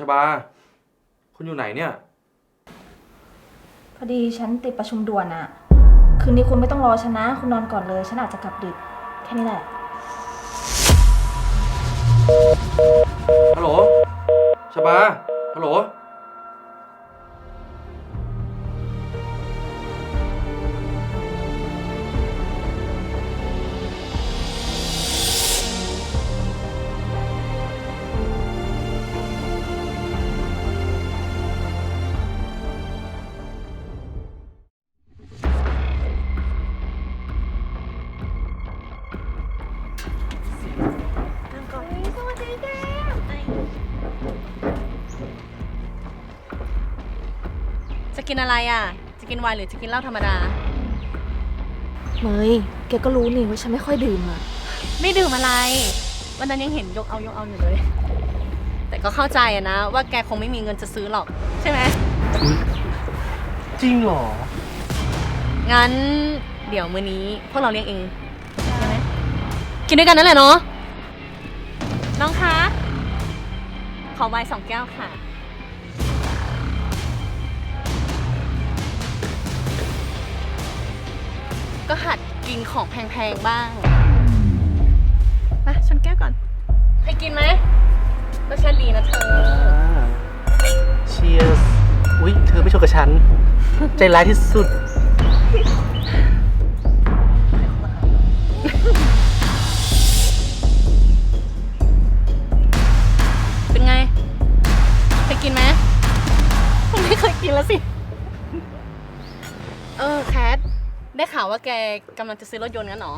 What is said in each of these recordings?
ฮัลโหลชบา คุณอยู่ไหนเนี่ย พอดีฉันติดประชุมด่วนอะคืนนี้คุณไม่ต้องรอฉันนะ คุณนอนก่อนเลย ฉันอาจจะกลับดึก แค่นี้แหละ ฮัลโหล ชบา ฮัลโหล จะกินอะไรอะ จะกินไวน์หรือจะกินเหล้าธรรมดา เมยแกก็รู้นี่ว่าฉันไม่ค่อยดื่มอะไม่ดื่มอะไร วันนั้นยังเห็นยกเอายกเอาอยู่เลย แต่ก็เข้าใจอะนะ ว่าแกคงไม่มีเงินจะซื้อหรอก ใช่ไหม จริงเหรอ งั้นเดี๋ยวมื้อนี้พวกเราเลี้ยงเองใช่ไหมกินด้วยกันนั่นแหละเนาะ น้องคะ ขอไวน์สองแก้วค่ะ ก็หัดกินของแพงๆบ้างมาชนแก้วก่อนให้กินไหมรสชาติดีนะเธอ เชียร์สอุ๊ย เธอไม่ชนกับฉัน ใจร้ายที่สุด เป็นไงเคยกินไหมผมไม่เคยกินแล้วสิ เออ แคท ได้ข่าวว่าแกกำลังจะซื้อรถยนต์งั้นเหรอ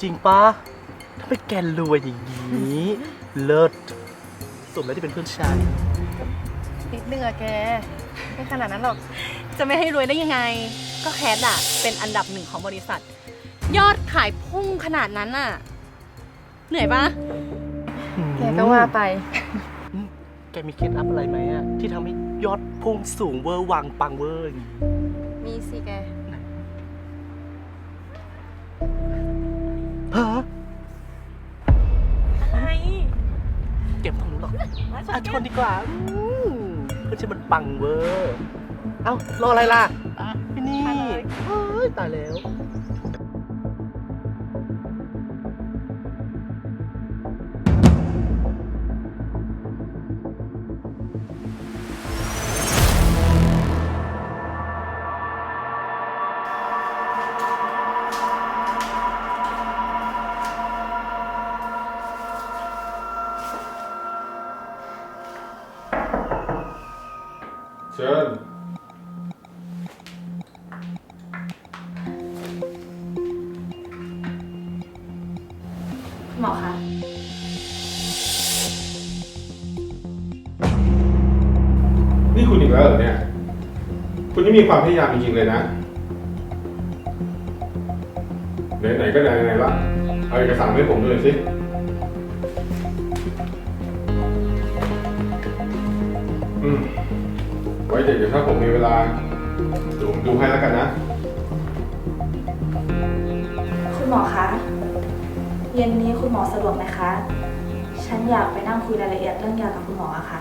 จริงปะถ้าเป็นแกรวยอย่างนี้ เลิศสมแล้วที่เป็นเพื่อนฉันนิดนึงอะแก ไม่ขนาดนั้นหรอก จะไม่ให้รวยได้ยังไง ก็แคทอะเป็นอันดับหนึ่งของบริษัท ยอดขายพุ่งขนาดนั้นอะเหนื่อยปะแกก็ว่าไปอืมแกมีเคล็ดลับอะไรไหมอะที่ทำให้ยอดพุ่งสูงเวอร์วังปังเวอร์อย่างนี้มี สิแก ฮะอะไรเก็บตรงนู้นหรอกอะชนดีกว่าอืมเพื่อนฉันมันปังเวอร์ เอ้ารออะไรล่ะพี่นี่เฮ้ยตายแล้ว หมอคะนี่คุณอีกแล้วเหรอเนี่ย คุณนี่มีความพยายามจริงๆเลยนะ ไหนๆก็ไหนๆละ เอาเอกสารมาให้ผมดูหน่อยสิ อืม ไว้เดี๋ยวถ้าผมมีเวลาเดี๋ยวผมดูให้แล้วกันนะ คุณหมอคะ เย็นนี้คุณหมอสะดวกไหมคะ ฉันอยากไปนั่งคุยรายละเอียดเรื่องยากับคุณหมออะค่ะ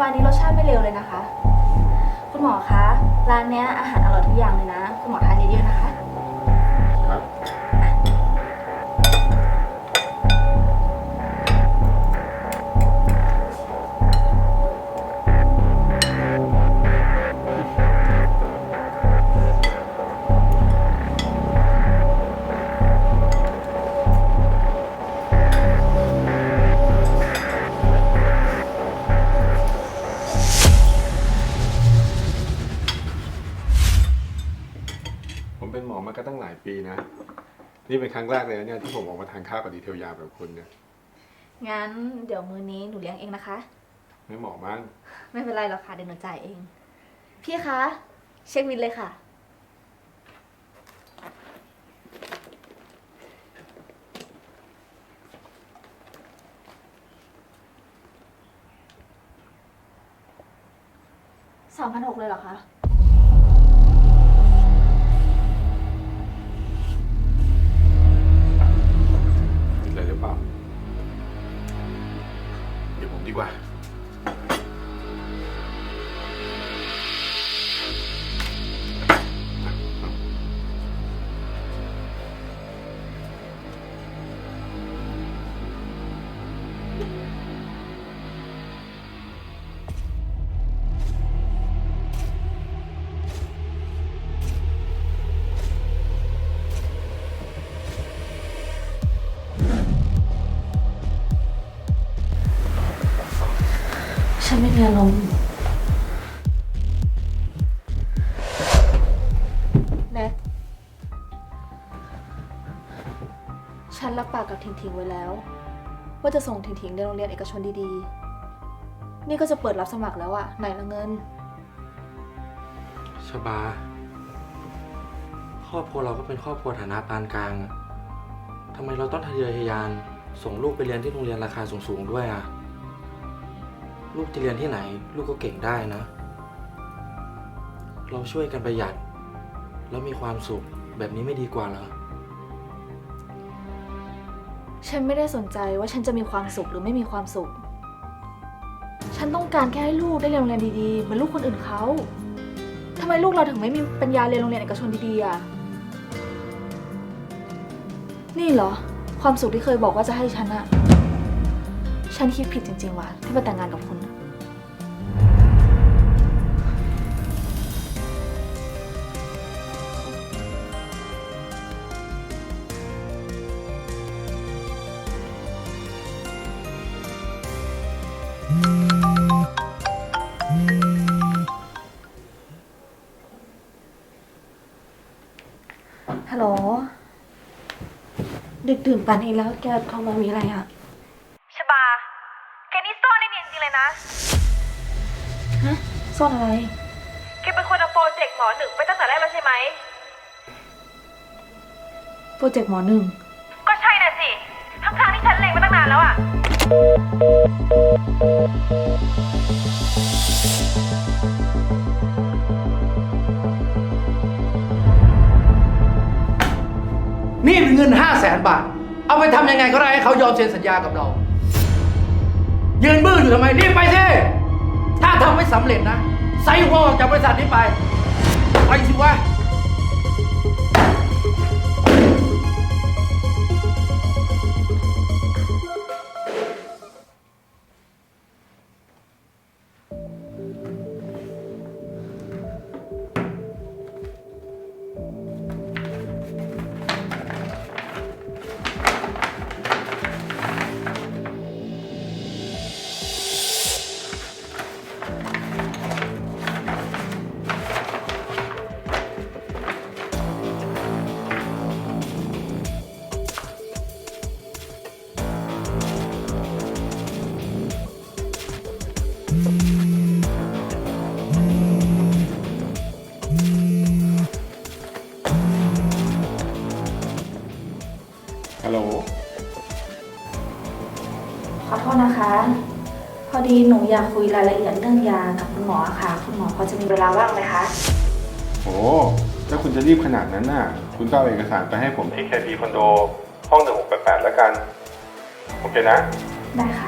วันนี้รสชาติไม่เลวเลยนะคะ คุณหมอคะ ร้านเนี้ยอาหารอร่อยทุกอย่างเลย นะ นี่เป็นครั้งแรกเลยนะเนี่ยที่ผมออกมาทานข้าวกับดีเทลยาแบบคุณเนี่ยงั้นเดี๋ยวมือนี้หนูเลี้ยงเองนะคะ ไม่เหมาะมั้งไม่เป็นไรหรอกค่ะเดี๋ยวหนูจ่ายเอง พี่คะ เช็ควินเลยค่ะสองพันหกเลยเหรอคะ เดี๋ นไม่มีอารมณ์แน็กฉันรับปากกับถิงถิงไว้แล้ว ว่าจะส่งถิงถิงเรียนโรงเรียนเอกชนดีๆ นี่ก็จะเปิดรับสมัครแล้วอะไหนละเงิน ชบา ครอบครัวเราก็เป็นครอบครัวฐานะปานกลางอะทำไมเราต้องทะเยอทะยาน ส่งลูกไปเรียนที่โรงเรียนราคาสูงๆด้วยอะ ลูกจะเรียนที่ไหน ลูกก็เก่งได้นะ เราช่วยกันประหยัด แล้วมีความสุขแบบนี้ไม่ดีกว่าเหรอ ฉันไม่ได้สนใจว่าฉันจะมีความสุขหรือไม่มีความสุข ฉันต้องการแค่ให้ลูกได้เรียนโรงเรียนดีๆเหมือนลูกคนอื่นเขาทำไมลูกเราถึงไม่มีปัญญาเรียนโรงเรียนเอกชนดีๆอะ นี่เหรอ ความสุขที่เคยบอกว่าจะให้ฉันอะ ฉันคิดผิดจริงๆว่ะที่มาแต่งงานกับคุณอะฮัลโหล ดึกดื่นป่านนี้แล้วแกโทรมามีอะไรอะ ซ่อนอะไรแกเป็นคนเอาโปรเจกต์หมอหนึ่งไปตั้งแต่แรกแล้วใช่ไหม โปรเจกต์หมอหนึ่ง ก็ใช่น่ะสิ ทั้งๆที่ฉันเล็งมาตั้งนานแล้วอะนี่เป็นเงินห้าแสนบาท เอาไปทำยังไงก็ได้ให้เขายอมเซ็นสัญญากับเรา ยืนบื้ออยู่ทำไม รีบไปสิ ถ้าทำไม่สำเร็จนะไซหัวออกจากบริษัทนี้ไป ไปสิวะ ขอโทษนะคะ พอดีหนูอยากคุยรายละเอียดเรื่องยากับคุณหมอค่ะ คุณหมอพอจะมีเวลาว่างไหมคะ โอ้ถ้าคุณจะรีบขนาดนั้นน่ะ คุณก็เอาเอกสารไปให้ผมที่แคดีคอนโด ห้อง 1688 แล้วกัน โอเคนะ ได้ค่ะ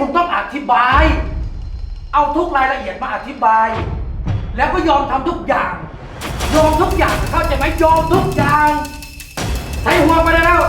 คุณต้องอธิบาย เอาทุกรายละเอียดมาอธิบาย แล้วก็ยอมทำทุกอย่าง ยอมทุกอย่างเข้าใจไหมยอมทุกอย่าง ใส่หัวไปได้แล้ว